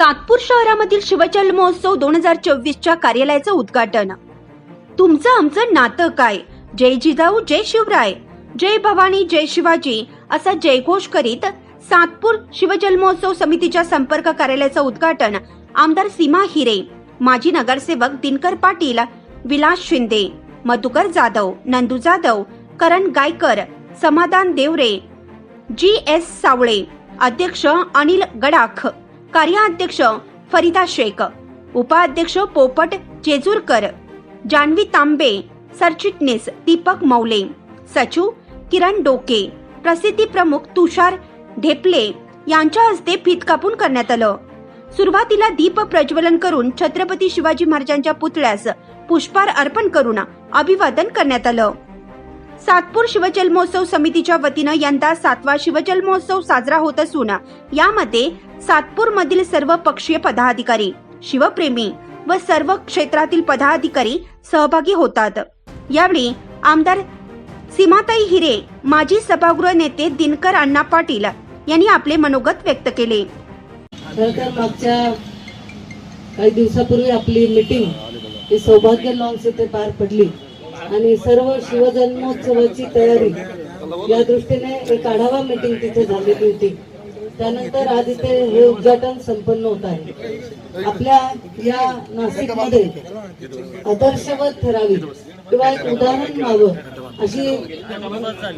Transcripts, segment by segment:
सातपूर शहरामधील शिवचल महोत्सव दोन हजार चोवीसच्या कार्यालयाचं उद्घाटन. तुमचं आमचं नातं काय? जय जिजाऊ जय शिवराय. जय भवानी जय शिवाजी असा जयघोष करीत सातपूर शिवजल महोत्सव समितीच्या संपर्क कार्यालयाचं उद्घाटन आमदार सीमा हिरे माजी नगरसेवक दिनकर पाटील विलास शिंदे मधुकर जाधव नंदू जाधव करण गायकर समाधान देवरे जी एस सावळे अध्यक्ष अनिल गडाख कार्याध्यक्ष फरीदा शेख उपाध्यक्ष पोपट जेजूरकर जानवी तांबे सरचिटणीस दीपक मौले सचिव किरण डोके प्रसिद्धी प्रमुख तुषार ढेपले यांच्या हस्ते फीत कापून करण्यात आलं. सुरुवातीला दीप प्रज्वलन करून छत्रपती शिवाजी महाराजांच्या पुतळ्यास पुष्पार अर्पण करून अभिवादन करण्यात आलं. सातपूर शिवजल महोत्सव समितीच्या वतीनं यंदा सातवा शिवजल महोत्सव साजरा होत असून यामध्ये सातपूर मधील सर्व पक्षीय पदाधिकारी शिवप्रेमी व सर्व क्षेत्रातील पदाधिकारी सहभागी होतात. यावेळी आमदार सीमाताई हिरे माजी सभागृह नेते दिनकर अण्णा पाटील यांनी आपले मनोगत व्यक्त केले. तर मागच्या काही दिवसापूर्वी आपली मीटिंग ही सौभाग्य लॉन्स येथे पार पडली. आणि सर्व शिवजन्मोत्सवाची तयारी या दृष्टीने एक आढावा मीटिंग तिथे झालेली होती. त्यानंतर आज इथे हे उद्घाटन संपन्न होत आहे. आपल्या या नाशिकमध्ये आदर्शवत ठरावी किंवा एक उदाहरण व्हावं अशी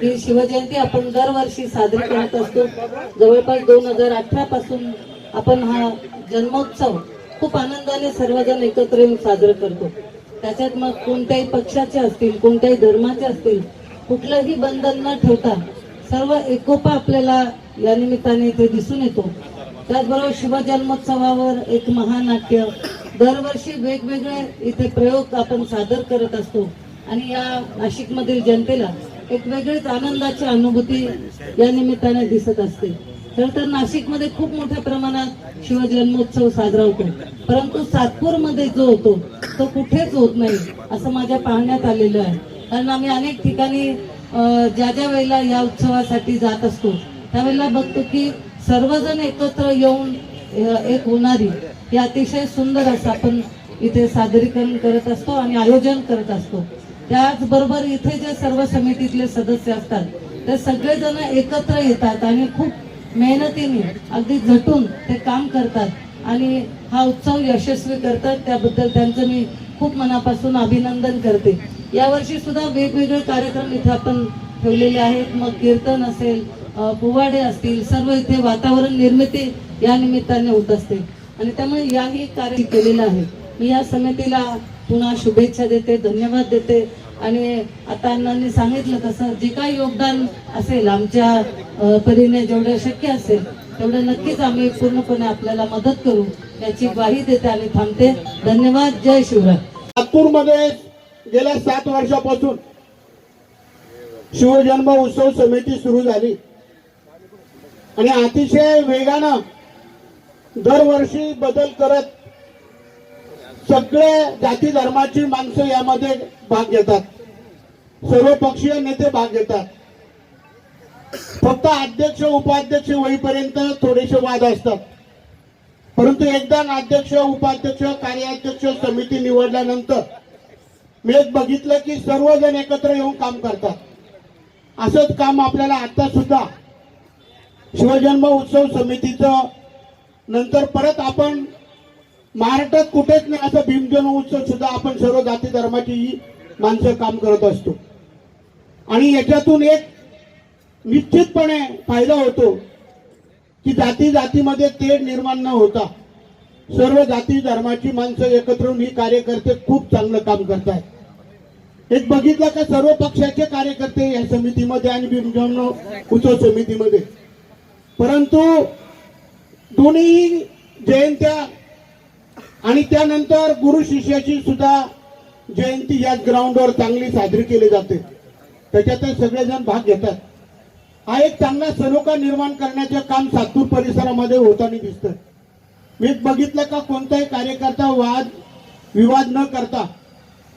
ही शिवजयंती आपण दरवर्षी साजरी करत असतो. जवळपास दोन हजार अठरा पासून आपण हा जन्मोत्सव खूप आनंदाने सर्वजण एकत्र येऊन साजरा करतो. त्याच्यात मग कोणत्याही पक्षाचे असतील कोणत्याही धर्माचे असतील कुठलंही बंधन न ठेवता सर्व एकोपा आपल्याला या निमित्ताने इथे दिसून येतो. त्याचबरोबर शिवजन्मोत्सवावर एक महानाट्य. दरवर्षी वेगवेगळे इथे प्रयोग आपण सादर करत असतो. आणि या नाशिकमधील जनतेला एक वेगळीच आनंदाची अनुभूती या निमित्ताने दिसत असते. खर तर नाशिकमध्ये खूप मोठ्या प्रमाणात शिवजन्मोत्सव साजरा होतो परंतु सातपूरमध्ये जो होतो तो कुठेच होत नाही असं माझ्या पाहण्यात आलेलं आहे. कारण आम्ही अनेक ठिकाणी ज्या ज्या वेळेला या उत्सवासाठी जात असतो त्यावेळेला बघतो की सर्वजण एकत्र येऊन एक होणारी हे अतिशय सुंदर असं आपण इथे सादरीकरण करत असतो आणि आयोजन करत असतो. त्याचबरोबर इथे जे सर्व समितीतले सदस्य असतात ते सगळेजण एकत्र येतात आणि खूप मेहनतीने अगदी झटून ते काम करतात आणि हा उत्सव यशस्वी करतात. त्याबद्दल त्यांचं मी खूप मनापासून अभिनंदन करते. यावर्षी सुद्धा वेगवेगळे कार्यक्रम इथे आपण ठेवलेले आहेत. मग कीर्तन असेल पोवाडे असतील सर्व इथे वातावरण निर्मिती या निमित्ताने होत असते. आणि त्यामुळे याही कार्य केलेलं आहे. मी या समितीला पुन्हा शुभेच्छा देते धन्यवाद देते. आणि आता अण्णांनी सांगितलं तसं जे काही योगदान असेल आमच्या परीने जेवढं शक्य असेल तेवढं नक्कीच आम्ही पूर्णपणे आपल्याला मदत करू. याची ग्वाही देते आणि थांबते. धन्यवाद. जय शिवराय. नागपूरमध्ये गेल्या सात वर्षापासून शिवजन्म उत्सव समिती सुरू झाली. आणि अतिशय वेगानं दरवर्षी बदल करत सगळे जाती धर्माची माणसं यामध्ये भाग घेतात. सर्व पक्षीय नेते भाग घेतात. फक्त अध्यक्ष उपाध्यक्ष होईपर्यंत थोडेसे वाद असतात. परंतु एकदा अध्यक्ष उपाध्यक्ष कार्याध्यक्ष समिती निवडल्यानंतर मी एक बघितलं की सर्वजण एकत्र येऊन काम करतात. असंच काम आपल्याला आता सुद्धा शिवजन्म उत्सव समितीचं नंतर परत आपण महाराष्ट्रात कुठेच नाही असं भीमजन उत्सव सुद्धा आपण सर्व जाती धर्माची ही माणसं काम करत असतो. आणि याच्यातून एक निश्चितपणे फायदा होतो की जाती जातीमध्ये तेढ निर्माण न होता सर्व जाती धर्माची माणसं एकत्र येऊन ही कार्यकर्ते खूप चांगलं काम करतात एक बघितलं का सर्व पक्षाचे कार्यकर्ते या समितीमध्ये आणि भीमजन उत्सव समितीमध्ये. परंतु दोन्ही जयंत्या आणि त्यानंतर गुरु शिष्याची सुद्धा जयंती याच ग्राउंडवर चांगली साजरी केली जाते. त्याच्यातच सगळेजण भाग घेतात. हा एक चांगला सलोखा निर्माण करण्याचं काम सातूर परिसरामध्ये होताना दिसतं मी बघितलं का कोणताही कार्यकर्ता वाद विवाद न करता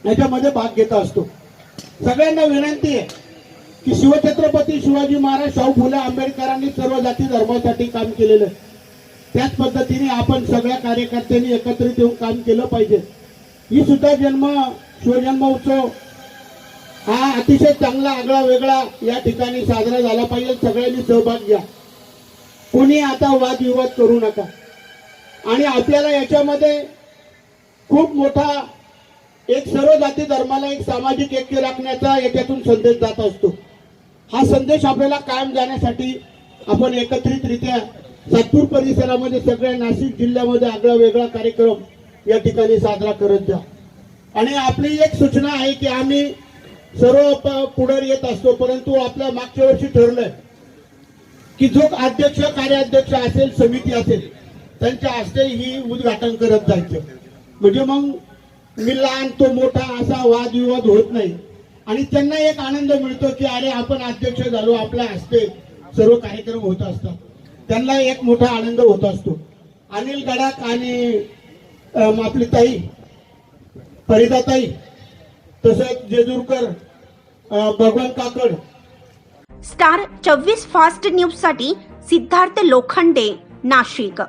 याच्यामध्ये भाग घेत असतो. सगळ्यांना विनंती आहे की शिवछत्रपती शिवाजी महाराज शाहू फुले आंबेडकरांनी सर्व जाती धर्मासाठी काम केलेलं आहे. त्याच पद्धतीने आपण सगळ्या कार्यकर्त्यांनी एकत्रित येऊन काम केलं पाहिजे. ही सुद्धा जन्म शिवजन्म उत्सव हा अतिशय चांगला आगळा वेगळा या ठिकाणी साजरा झाला पाहिजे. सगळ्यांनी सहभाग घ्या. कोणी आता वादविवाद करू नका. आणि आपल्याला याच्यामध्ये खूप मोठा एक सर्व जाती धर्माला एक सामाजिक ऐक्य राखण्याचा याच्यातून संदेश जात असतो. हा संदेश आपल्याला कायम जाण्यासाठी आपण एकत्रितरित्या सातपूर परिसरामध्ये सगळ्या नाशिक जिल्ह्यामध्ये आगळा वेगळा कार्यक्रम या ठिकाणी साजरा करत जा. आणि आपली एक सूचना आहे की आम्ही सर्व पुढे येत असतो परंतु आपल्या मागच्या वर्षी ठरलंय की जो अध्यक्ष कार्याध्यक्ष असेल समिती असेल त्यांच्या हस्ते ही उद्घाटन करत जायचं. म्हणजे मग मी लहान तो मोठा असा वादविवाद होत नाही. आणि त्यांना एक आनंद मिळतो की अरे आपण अध्यक्ष झालो आपल्या हस्ते सर्व कार्यक्रम होत असतात. त्यांना एक मोठा आनंद होत असतो. अनिल गडाख आणि आपली ताई फरीदाताई तसंच जेजूरकर भगवान काकड. स्टार चोवीस फास्ट न्यूजसाठी सिद्धार्थ लोखंडे नाशिक.